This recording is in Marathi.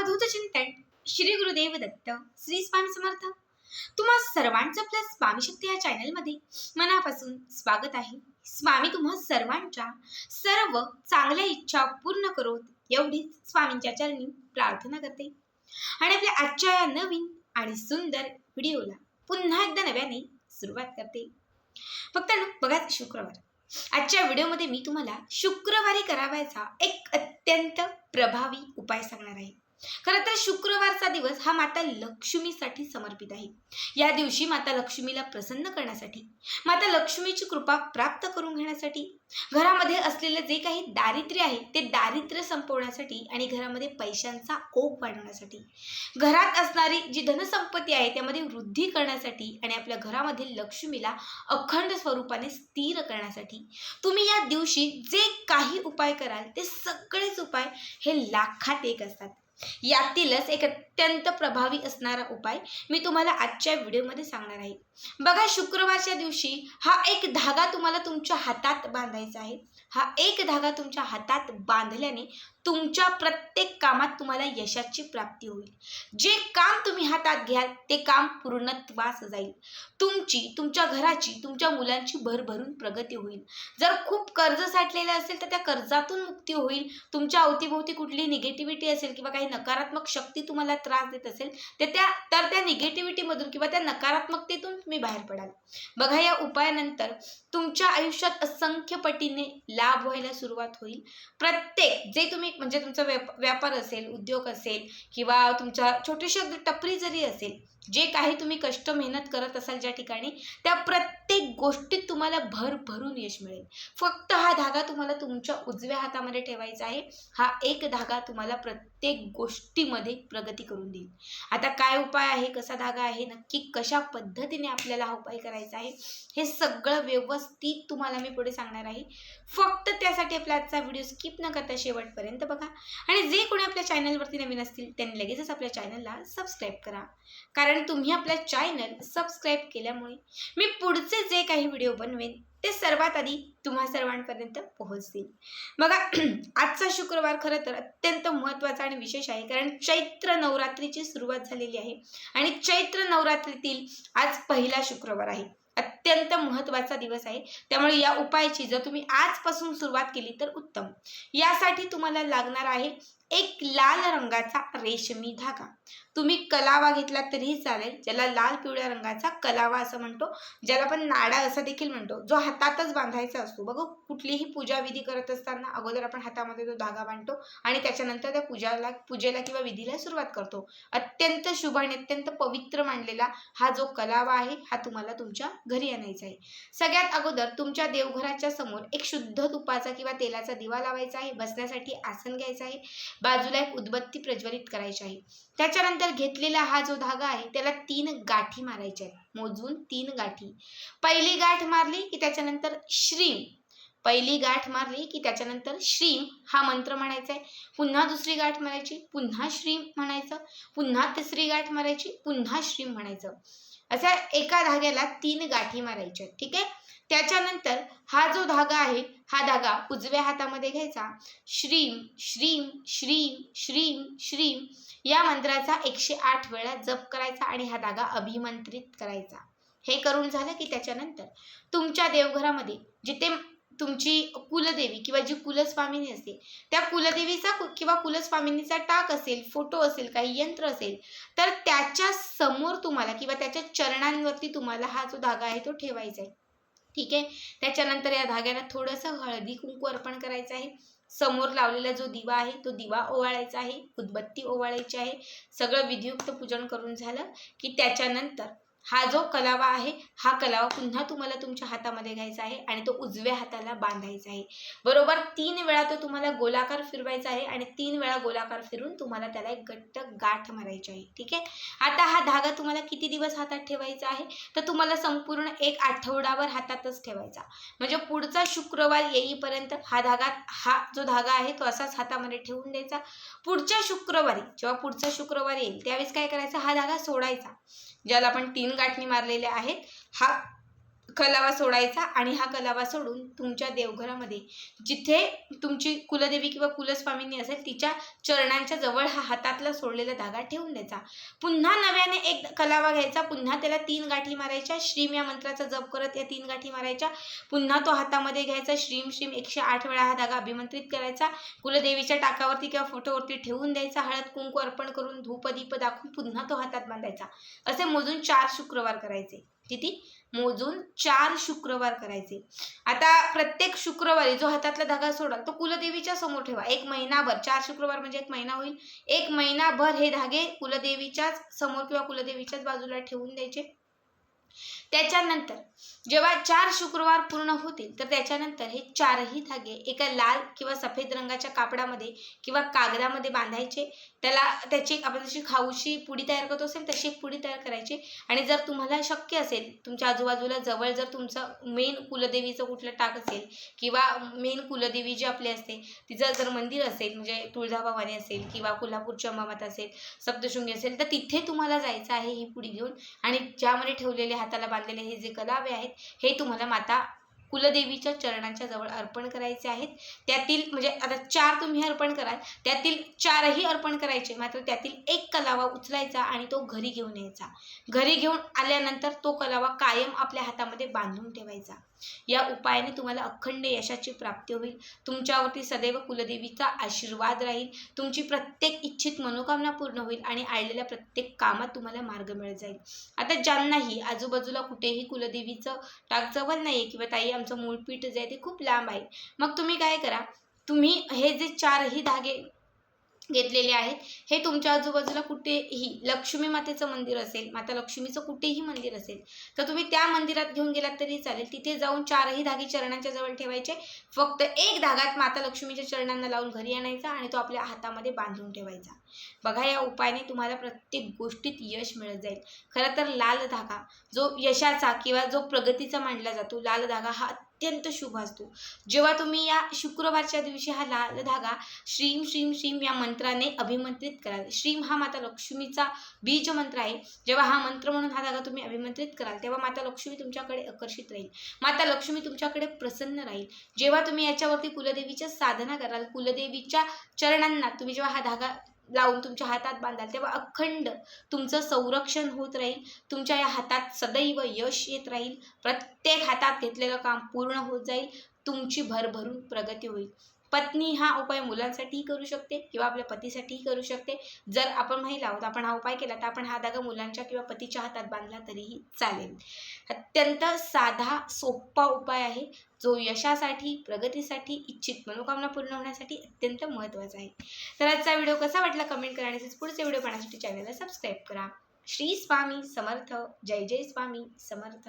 अवधूत चिंतन. श्री गुरुदेव दत्त श्री स्वामी समर्थ. तुम्हा सर्वांचं आपल्या स्वामी शक्ती या चॅनलमध्ये मनापासून स्वागत आहे. स्वामी तुम्हा सर्वांच्या सर्व चांगल्या इच्छा पूर्ण करोत एवढीच स्वामींच्या चरणी प्रार्थना करते. आणि आपल्या आजच्या या नवीन आणि सुंदर व्हिडिओला पुन्हा एकदा नव्याने सुरुवात करते. फक्त बघा शुक्रवार. आजच्या व्हिडिओमध्ये मी तुम्हाला शुक्रवारी करावायचा एक अत्यंत प्रभावी उपाय सांगणार आहे. खरं तर शुक्रवारचा दिवस हा माता लक्ष्मीसाठी समर्पित आहे. या दिवशी माता लक्ष्मीला प्रसन्न करण्यासाठी माता लक्ष्मीची कृपा प्राप्त करून घेण्यासाठी घरामध्ये असलेलं जे काही दारिद्र्य आहे ते दारिद्र्य संपवण्यासाठी आणि घरामध्ये पैशांचा ओघ वाढवण्यासाठी घरात असणारी जी धनसंपत्ती आहे त्यामध्ये वृद्धी करण्यासाठी आणि आपल्या घरामध्ये लक्ष्मीला अखंड स्वरूपाने स्थिर करण्यासाठी तुम्ही या दिवशी जे काही उपाय कराल ते सगळेच उपाय हे लाखात एक असतात. यातीलच एक अत्यंत प्रभावी असणारा उपाय मी तुम्हाला आजच्या व्हिडिओमध्ये सांगणार आहे. बघा शुक्रवारच्या दिवशी हा एक धागा तुम्हाला तुमच्या हातात बांधायचा आहे. हा एक धागा तुमच्या हातात बांधल्याने तुमच्या प्रत्येक कामात तुम्हाला यशाची प्राप्ती होईल. जे काम तुम्ही हातात घ्याल ते काम पूर्णत्वास जाईल. तुमची तुमच्या घराची तुमच्या मुलांची भरभरून प्रगती होईल. जर खूप कर्ज साठलेलं असेल तर त्या कर्जातून मुक्ती होईल. तुमच्या अवतीभोवती कुठली निगेटिव्हिटी असेल किंवा काही नकारात्मक शक्ती तुम्हाला त्रास देत असेल तर त्या तर त्या निगेटिव्हिटीमधून किंवा त्या नकारात्मकतेतून तुम्ही बाहेर पडाल. बघा या उपायानंतर तुमच्या आयुष्यात असंख्य पटीने लाभ व्हायला सुरुवात होईल. प्रत्येक जे तुम्ही म्हणजे तुमचा व्यापार असेल उद्योग असेल किंवा तुमच्या छोटीशी टपरी जरी असेल जे काही तुम्ही कष्ट मेहनत करत असाल ज्या ठिकाणी त्या प्रत्येक प्रत्येक गोष्टीत तुम्हाला भर भरून यश मिळेल. फक्त हा धागा तुम्हाला तुमच्या उजव्या हातामध्ये ठेवायचा आहे. हा एक धागा तुम्हाला प्रत्येक गोष्टीमध्ये प्रगती करून देईल. आता काय उपाय आहे? कसा धागा आहे? नक्की कशा पद्धतीने आपल्याला हा उपाय करायचा आहे? हे सगळं व्यवस्थित तुम्हाला मी पुढे सांगणार आहे. फक्त त्यासाठी आपला आजचा व्हिडिओ स्किप न करता शेवटपर्यंत बघा. आणि जे कोणी आपल्या चॅनलवरती नवीन असतील त्यांनी लगेचच आपल्या चॅनलला सबस्क्राईब करा. कारण तुम्ही आपल्या चॅनल सबस्क्राईब केल्यामुळे मी पुढचे जे काही व्हिडिओ बनवेन ते सर्वात आधी तुम्हा सर्वांपर्यंत पोहोचतील. बघा आजचा शुक्रवार खरं तर अत्यंत महत्त्वाचा आणि विशेष आहे कारण चैत्र नवरात्रीची सुरुवात झालेली आहे आणि चैत्र नवरात्रीतील आज पहिला शुक्रवार आहे. अत्यंत महत्त्वाचा दिवस आहे. त्यामुळे या उपायाची जर तुम्ही आजपासून सुरुवात केली तर उत्तम. यासाठी तुम्हाला लागणार आहे एक लाल रंगाचा रेशमी धागा. तुम्ही कलावा घेतला तरीही चालेल. ज्याला लाल पिवळ्या रंगाचा कलावा असं म्हणतो ज्याला आपण नाडा असं देखील म्हणतो जो हातातच बांधायचा असतो. बघ कुठलीही पूजा विधी करत असताना अगोदर आपण हातामध्ये तो धागा बांधतो आणि त्याच्यानंतर त्या पूजाला पूजेला किंवा विधीला सुरुवात करतो. अत्यंत शुभ आणि अत्यंत पवित्र मानलेला हा जो कलावा आहे हा तुम्हाला तुमच्या घरी आणायचा आहे. सगळ्यात अगोदर तुमच्या देवघराच्या समोर एक शुद्ध तुपाचा किंवा तेलाचा दिवा लावायचा आहे. बसण्यासाठी आसन घ्यायचं आहे. बाजूला एक उदबत्ती प्रज्वलित करायची आहे. त्याच्यानंतर घेतलेला हा जो धागा आहे त्याला तीन गाठी मारायच्या आहेत मोजून तीन गाठी. पहिली गाठ मारली की त्याच्यानंतर श्रीम. पहिली गाठ मारली की त्याच्यानंतर श्रीम. हा मंत्र म्हणायचा आहे. पुन्हा दुसरी गाठ मारायची. पुन्हा श्रीम म्हणायचं. पुन्हा तिसरी गाठ मारायची. पुन्हा श्रीम म्हणायचं. असा एका धाग्याला तीन गाठी मारायच्या ठीक आहे? त्याच्यानंतर हा जो धागा आहे हा धागा उजव्या हातामध्ये घ्यायचा. श्रीम श्रीम श्रीम श्रीम श्रीम या मंत्राचा एकशे आठ वेळा जप करायचा आणि हा धागा अभिमंत्रित करायचा. हे करून झालं की त्याच्यानंतर तुमच्या देवघरामध्ये जिथे तुमची कुलदेवी किंवा जी कुलस्वामिनी असते त्या कुलदेवीचा कु- किंवा कुलस्वामिनीचा टाक असेल फोटो असेल काही यंत्र असेल तर त्याच्यासमोर तुम्हाला किंवा त्याच्या चरणांवरती तुम्हाला हा जो धागा आहे तो ठेवायचा आहे. ठीक आहे? त्याच्यानंतर या धाग्याला थोडंसं हळदी कुंकू अर्पण करायचं आहे. समोर लावलेला जो दिवा आहे तो दिवा ओवाळायचा आहे उदबत्ती ओवाळायची आहे. सगळं विधियुक्त पूजन करून झालं की त्याच्यानंतर हा जो कलावा आहे हा कलावा पुन्हा तुम्हाला तुमच्या हातामध्ये घ्यायचा आहे आणि तो उजव्या हाताला बांधायचा आहे. बरोबर तीन वेळा तो तुम्हाला गोलाकार फिरवायचा आहे आणि तीन वेळा गोलाकार फिरून तुम्हाला त्याला एक घट्ट गाठ मारायची आहे. ठीक आहे? आता हा धागा तुम्हाला किती दिवस हातात ठेवायचा आहे? तर तुम्हाला संपूर्ण एक आठवडाभर हातातच ठेवायचा. म्हणजे पुढचा शुक्रवार येईपर्यंत हा धागा हा जो धागा आहे तो असाच हातामध्ये ठेवून द्यायचा. पुढच्या शुक्रवारी जेव्हा पुढचा शुक्रवार येईल त्यावेळेस काय करायचा? हा धागा सोडायचा. ज्याला आपण तीन गाठणी मारलेल्या आहेत हा कलावा सोडायचा आणि हा कलावा सोडून तुमच्या देवघरामध्ये जिथे तुमची कुलदेवी किंवा कुलस्वामिनी असेल तिच्या चरणांच्या जवळ हा हातातला सोडलेला धागा ठेवून द्यायचा. पुन्हा नव्याने एक कलावा घ्यायचा पुन्हा त्याला तीन गाठी मारायच्या श्रीम या मंत्राचा जप करत या तीन गाठी मारायच्या पुन्हा तो हातामध्ये घ्यायचा श्रीम श्रीम एकशे आठ वेळा हा धागा अभिमंत्रित करायचा कुलदेवीच्या टाकावरती किंवा फोटोवरती ठेवून द्यायचा हळद कुंकू अर्पण करून धूपदीप दाखवून पुन्हा तो हातात बांधायचा. असे मोजून चार शुक्रवार करायचे. किती मोजून चार शुक्रवार करायचे. आता प्रत्येक शुक्रवारी जो हातातला धागा सोडाल तो कुलदेवीच्या समोर ठेवा. एक महिनाभर चार शुक्रवार म्हणजे एक महिना होईल. एक महिनाभर हे धागे कुलदेवीच्याच समोर किंवा कुलदेवीच्याच बाजूला ठेवून द्यायचे. त्याच्यानंतर जेव्हा चार शुक्रवार पूर्ण होतील तर त्याच्यानंतर हे चारही धागे एका लाल किंवा सफेद रंगाच्या कापडामध्ये किंवा कागदामध्ये बांधायचे. त्याला त्याची एक आपण जशी खाऊशी पुडी तयार करतो असेल तशी एक पुडी तयार करायची. आणि जर तुम्हाला शक्य असेल तुमच्या आजूबाजूला जवळ जर तुमचं मेन कुलदेवीचं कुठलं टाक असेल किंवा मेन कुलदेवी जी आपली असते तिचं जर मंदिर असेल म्हणजे तुळजाभवानी असेल किंवा कोल्हापूरची अंबामाता असेल सप्तशृंगी असेल तर तिथे तुम्हाला जायचं आहे ही पुडी घेऊन. आणि ज्यामध्ये ठेवलेले हाताला बांधलेले हे जे कलावे आहेत हे तुम्हाला माता कुलदेवीच्या चरणांच्या जवळ अर्पण करायचे आहेत. त्यातील म्हणजे आता चार तुम्ही अर्पण कराल. त्यातील चारही अर्पण करायचे मात्र त्यातील एक कलावा उचलायचा आणि तो घरी घेऊन यायचा. घरी घेऊन आल्यानंतर तो कलावा कायम आपल्या हातामध्ये बांधून ठेवायचा. या उपायाने तुम्हाला अखंड यशाची प्राप्ती होईल. तुमच्यावरती सदैव कुलदेवीचा आशीर्वाद राहील. तुमची प्रत्येक इच्छित मनोकामना पूर्ण होईल आणि आळलेल्या प्रत्येक कामात तुम्हाला मार्ग मिळत जाईल. आता ज्यांनाही आजूबाजूला कुठेही कुलदेवीचं टाक जवळ नाही आहे किंवा ताई आमचं मूळपीठ जे आहे ते खूप लांब आहे. मग तुम्ही काय करा तुम्ही हे जे चारही धागे घेतलेले आहेत. हे तुमच्या आजूबाजूला कुठेही लक्ष्मी मातेचं मंदिर असेल माता लक्ष्मीचं कुठेही मंदिर असेल तर तुम्ही त्या मंदिरात घेऊन गेलात तरी चालेल. तिथे जाऊन चारही धागे चरणांच्या जवळ ठेवायचे. फक्त एक धागात माता लक्ष्मीच्या चरणांना लावून घरी आणायचा आणि तो आपल्या हातामध्ये बांधून ठेवायचा. बघा या उपायाने तुम्हाला प्रत्येक गोष्टीत यश मिळत जाईल. खरं तर लाल धागा जो यशाचा किंवा जो प्रगतीचा मांडला जातो लाल धागा हा अत्यंत शुभ असतो. जेव्हा तुम्ही या शुक्रवारच्या दिवशी हा लाल धागा श्रीम श्रीम श्रीम या मंत्राने अभिमंत्रित कराल. श्रीम हा माता लक्ष्मीचा बीज मंत्र आहे. जेव्हा हा मंत्र म्हणून हा धागा तुम्ही अभिमंत्रित कराल तेव्हा माता लक्ष्मी तुमच्याकडे आकर्षित राहील. माता लक्ष्मी तुमच्याकडे प्रसन्न राहील. जेव्हा तुम्ही याच्यावरती कुलदेवीच्या साधना कराल कुलदेवीच्या चरणांना तुम्ही जेव्हा हा धागा लावून तुमच्या हातात बांधाल तेव्हा अखंड तुमचं संरक्षण होत राहील. तुमच्या या हातात सदैव यश येत राहील. प्रत्येक हातात घेतलेलं काम पूर्ण होत जाईल. तुमची भरभरून प्रगती होईल. पत्नी हा उपाय मुलांसाठीही करू शकते किंवा आपल्या पतीसाठीही करू शकते. जर आपण महिला आहोत आपण हा उपाय केला तर आपण हा धागा मुलांच्या किंवा पतीच्या हातात बांधला तरीही चालेल. अत्यंत साधा सोपा उपाय आहे जो यशासाठी प्रगतीसाठी इच्छित मनोकामना पूर्ण होण्यासाठी अत्यंत महत्त्वाचा आहे. तर आजचा व्हिडिओ कसा वाटला कमेंट करा आणि पुढचे व्हिडिओ पाहण्यासाठी चॅनलला सबस्क्राईब करा. श्री स्वामी समर्थ. जय जय स्वामी समर्थ.